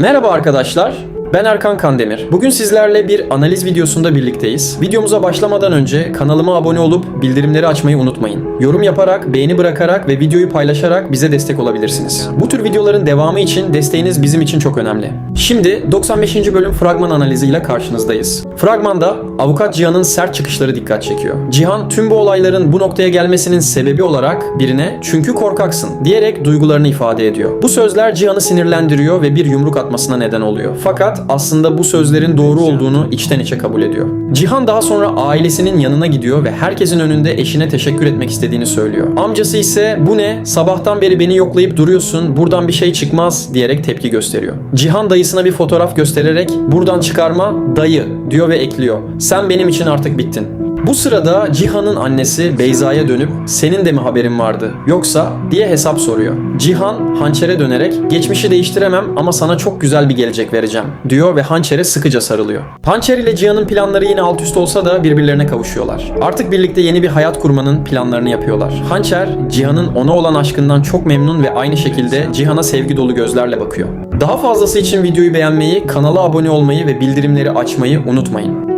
Merhaba arkadaşlar. Ben Erkan Kandemir. Bugün sizlerle bir analiz videosunda birlikteyiz. Videomuza başlamadan önce kanalıma abone olup bildirimleri açmayı unutmayın. Yorum yaparak, beğeni bırakarak ve videoyu paylaşarak bize destek olabilirsiniz. Bu tür videoların devamı için desteğiniz bizim için çok önemli. Şimdi 95. bölüm fragman analiziyle karşınızdayız. Fragmanda avukat Cihan'ın sert çıkışları dikkat çekiyor. Cihan tüm bu olayların bu noktaya gelmesinin sebebi olarak birine çünkü korkaksın diyerek duygularını ifade ediyor. Bu sözler Cihan'ı sinirlendiriyor ve bir yumruk atmasına neden oluyor. Fakat aslında bu sözlerin doğru olduğunu içten içe kabul ediyor. Cihan daha sonra ailesinin yanına gidiyor ve herkesin önünde eşine teşekkür etmek istediğini söylüyor. Amcası ise bu ne sabahtan beri beni yoklayıp duruyorsun buradan bir şey çıkmaz diyerek tepki gösteriyor. Cihan dayısına bir fotoğraf göstererek buradan çıkarma dayı diyor ve ekliyor. Sen benim için artık bittin. Bu sırada Cihan'ın annesi Beyza'ya dönüp senin de mi haberin vardı yoksa diye hesap soruyor. Cihan hançere dönerek geçmişi değiştiremem ama sana çok güzel bir gelecek vereceğim diyor ve hançere sıkıca sarılıyor. Hançer ile Cihan'ın planları yine alt üst olsa da birbirlerine kavuşuyorlar. Artık birlikte yeni bir hayat kurmanın planlarını yapıyorlar. Hançer Cihan'ın ona olan aşkından çok memnun ve aynı şekilde Cihan'a sevgi dolu gözlerle bakıyor. Daha fazlası için videoyu beğenmeyi, kanala abone olmayı ve bildirimleri açmayı unutmayın.